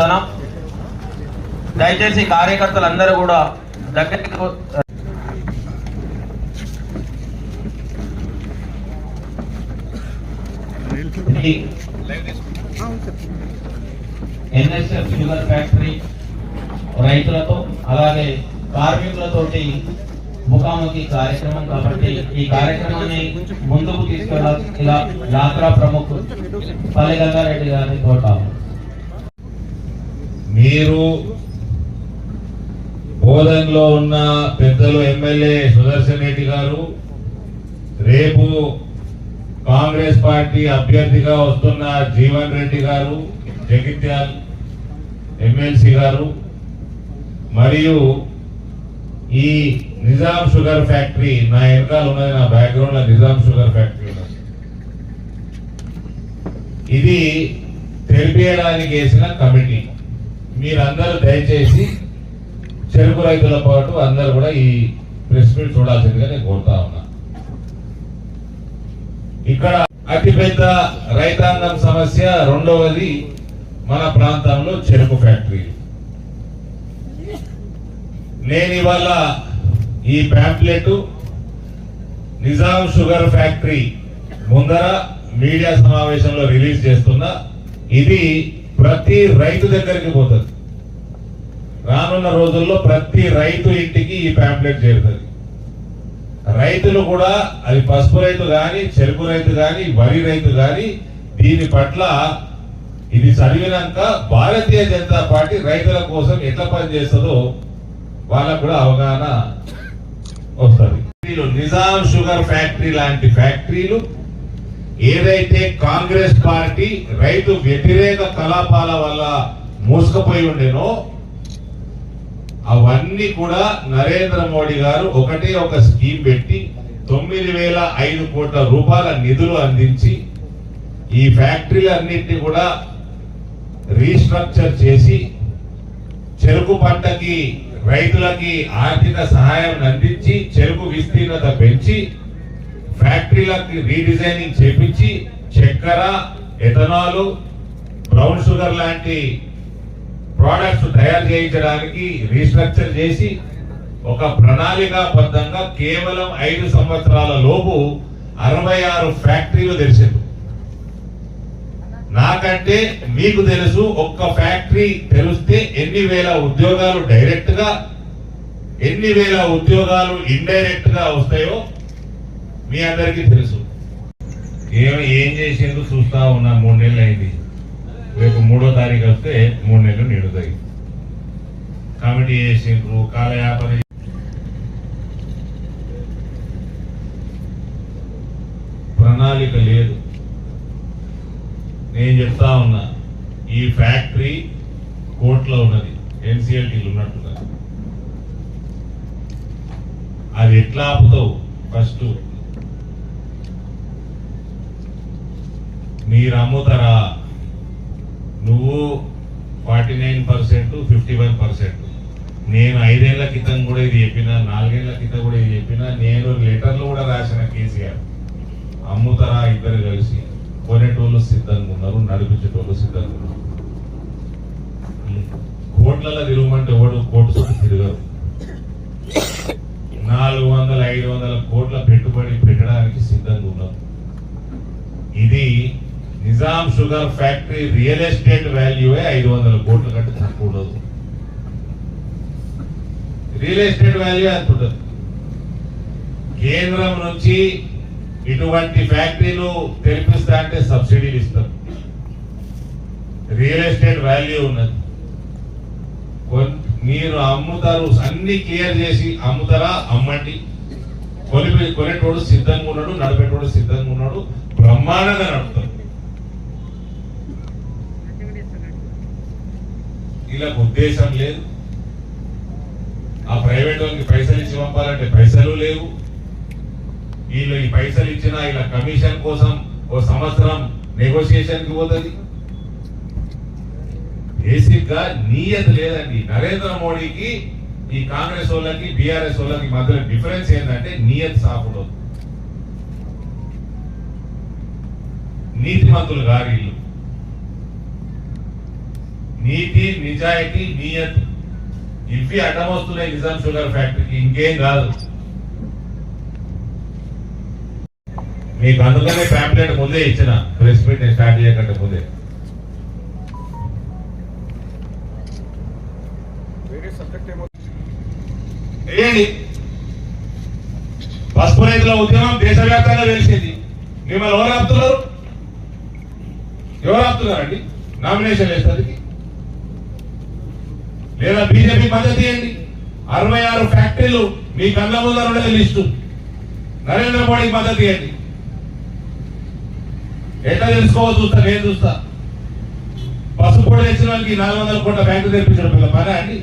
కోరుతున్నాం దయచేసి కార్యకర్తలందరూ కూడా దగ్గరికి ఎన్ఎస్ఎఫ్ షుగర్ ఫ్యాక్టరీ రైతులతో అలాగే కార్మికులతోటి ముఖాముఖి కార్యక్రమం కాబట్టి ఈ కార్యక్రమాన్ని ముందుకు తీసుకెళ్ళాల్సిందిగా యాత్రా ప్రముఖులు పల్లె గంగారెడ్డి గారిని కోరుతాము. మీరు బోధన్లో ఉన్న పెద్దలు ఎమ్మెల్యే సుదర్శన్ రెడ్డి గారు రేపు కాంగ్రెస్ పార్టీ అభ్యర్థిగా వస్తున్న జీవన్ రెడ్డి గారు జగిత్యాల్ ఎమ్మెల్సీ గారు మరియు ఈ నిజాం షుగర్ ఫ్యాక్టరీ నా వెనకాల ఉన్నది నా బ్యాక్గ్రౌండ్లో నిజాం షుగర్ ఫ్యాక్టరీ ఇది తెలిపేయడానికి వేసిన కమిటీ. మీరందరూ దయచేసి చెరుకు రైతుల పాటు అందరూ కూడా ఈ ప్రెస్ మీట్ చూడాల్సిందిగా నేను కోరుతా ఉన్నా. ఇక్కడ అతిపెద్ద రైతాంగం సమస్య రెండవది మన ప్రాంతంలో చెరుకు ఫ్యాక్టరీలు నేను ఇవాళ ఈ ప్యాంప్లెట్ నిజాం షుగర్ ఫ్యాక్టరీ ముందర మీడియా సమావేశంలో రిలీజ్ చేస్తున్నా. ఇది ప్రతి రైతు దగ్గరికి పోతుంది. రానున్న రోజుల్లో ప్రతి రైతు ఇంటికి ఈ ప్యాంప్లెట్ చేరుతుంది. రైతులు కూడా అది పసుపు రైతు కానీ చెరుకు రైతు కానీ వరి రైతు కానీ దీని పట్ల ఇది చదివినాక భారతీయ జనతా పార్టీ రైతుల కోసం ఎట్లా పనిచేస్తుందో వాళ్ళకు కూడా అవగాహన వస్తుంది. నిజాం షుగర్ ఫ్యాక్టరీ లాంటి ఫ్యాక్టరీలు ఏదైతే కాంగ్రెస్ పార్టీ రైతు వ్యతిరేక కలాపాల వల్ల మూసుకుపోయి ఉండేనో అవన్నీ కూడా నరేంద్ర మోడీ గారు ఒకటే ఒక స్కీమ్ పెట్టి తొమ్మిది వేల ఐదు కోట్ల రూపాయల నిధులు అందించి ఈ ఫ్యాక్టరీలన్నింటినీ కూడా రీస్ట్రక్చర్ చేసి చెరుకు పంటకి రైతులకి ఆర్థిక సహాయం అందించి చెరుకు విస్తీర్ణత పెంచి ఫ్యాక్టరీలకి రీడిజైనింగ్ చేపించి చక్కెర ఎథనాల్ బ్రౌన్ షుగర్ లాంటి ప్రోడక్ట్స్ తయారు చేయించడానికి రీస్ట్రక్చర్ చేసి ఒక ప్రణాళికాబద్ధంగా కేవలం ఐదు సంవత్సరాల లోపు అరవై ఆరు ఫ్యాక్టరీలు తెలిసింది నాకంటే మీకు తెలుసు ఒక్క ఫ్యాక్టరీ తెలిస్తే ఎన్ని వేల ఉద్యోగాలు డైరెక్ట్గా ఎన్ని వేల ఉద్యోగాలు ఇండైరెక్ట్గా వస్తాయో మీ అందరికీ తెలుసు. ఏం ఏం చేసేందుకు చూస్తా ఉన్నా మూడు నెలలు అయింది. రేపు మూడో తారీఖు వస్తే మూడు నెలలు నిండుతాయి కమిటీ చేసిండ్రు కాలయాపన ప్రణాళిక లేదు. నేను చెప్తా ఉన్నా ఈ ఫ్యాక్టరీ కోర్టులో ఉన్నది ఎన్సిఎల్టీలు ఉన్నట్టుగా అది ఎట్లా ఆపుతావు? ఫస్ట్ మీరు అమ్ముతారా నువ్వు forty nine percent fifty one percent. నేను ఐదేళ్ళ క్రితం కూడా ఇది చెప్పిన నాలుగేళ్ళ క్రితం కూడా ఇది చెప్పిన నేను లెటర్లు కూడా రాసిన కేసీఆర్. అమ్ముతారా ఇద్దరు కలిసి? కొనేటోళ్ళు సిద్ధంగా ఉన్నారు నడిపించేటోళ్ళు సిద్ధంగా ఉన్నారు. కోట్లలో తిరగమంటే ఎవడు కోటు చుట్టూ తిరగరు. నాలుగు వందల ఐదు వందల కోట్ల పెట్టుబడి పెట్టడానికి సిద్ధంగా ఉన్నారు. ఇది Nizam sugar factory real estate వాల్యూయే ఐదు వందల కోట్ల కంటే తక్కువ ఉండదు. రియల్ ఎస్టేట్ వాల్యూ ఎంత ఉంటుంది? కేంద్రం నుంచి ఇటువంటి ఫ్యాక్టరీలు తెరిపిస్తా అంటే సబ్సిడీలు ఇస్తారు. రియల్ ఎస్టేట్ వాల్యూ ఉన్నది. మీరు అమ్ముతారు అన్ని క్లియర్ చేసి అమ్ముతారా? అమ్మండి. కొలిపి కొనేటోడు సిద్ధంగా ఉన్నాడు నడిపేటోడు సిద్ధంగా ఉన్నాడు బ్రహ్మాండంగా నడుపుతారు వీళ్ళకు ఉద్దేశం లేదు. ఆ ప్రైవేట్ వాళ్ళకి పైసలు ఇచ్చి పంపాలంటే పైసలు లేవు. వీళ్ళు ఈ పైసలు ఇచ్చిన ఇలా కమిషన్ కోసం ఓ సంవత్సరం నెగోసియేషన్కి పోతుంది. బేసిక్గా నీయత లేదండి. నరేంద్ర మోడీకి ఈ కాంగ్రెస్ వాళ్ళకి బీఆర్ఎస్ వాళ్ళకి మధ్యలో డిఫరెన్స్ ఏంటంటే నీయత్ సాపుడు. నీతిమంతులు గారు వీళ్ళు. నీతి నిజాయితీ నియత్. ఇవి అడ్డమొస్తున్నాయి నిజాం షుగర్ ఫ్యాక్టరీకి. ఇంకేం కాదు. మీకు అందుకనే ప్యాంప్లెట్ ముందే ఇచ్చిన. ప్రెస్ మీట్ నేను స్టార్ట్ చేయకంటే ముందే. వేయండి పసుపు రైతుల ఉద్యమం దేశవ్యాప్తంగా తెలిసింది మిమ్మల్ని ఎవరు ఆపుతున్నారు? ఎవరు ఆపుతున్నారండి? నామినేషన్ వేస్తుంది లేదా బీజేపీ మద్దతు ఇవ్వండి అరవై ఆరు ఫ్యాక్టరీలు మీ కళ్ళ ముందర ఉండేది లిస్టు. నరేంద్ర మోడీకి మద్దతు ఇవ్వండి ఎట్లా తెలుసుకోవో చూస్తా నేను చూస్తా. పసుపు కూడా తెచ్చిన వాళ్ళకి నాలుగు వందల కోట్ల బ్యాంకు తెప్పించడం పిల్ల. పని అండి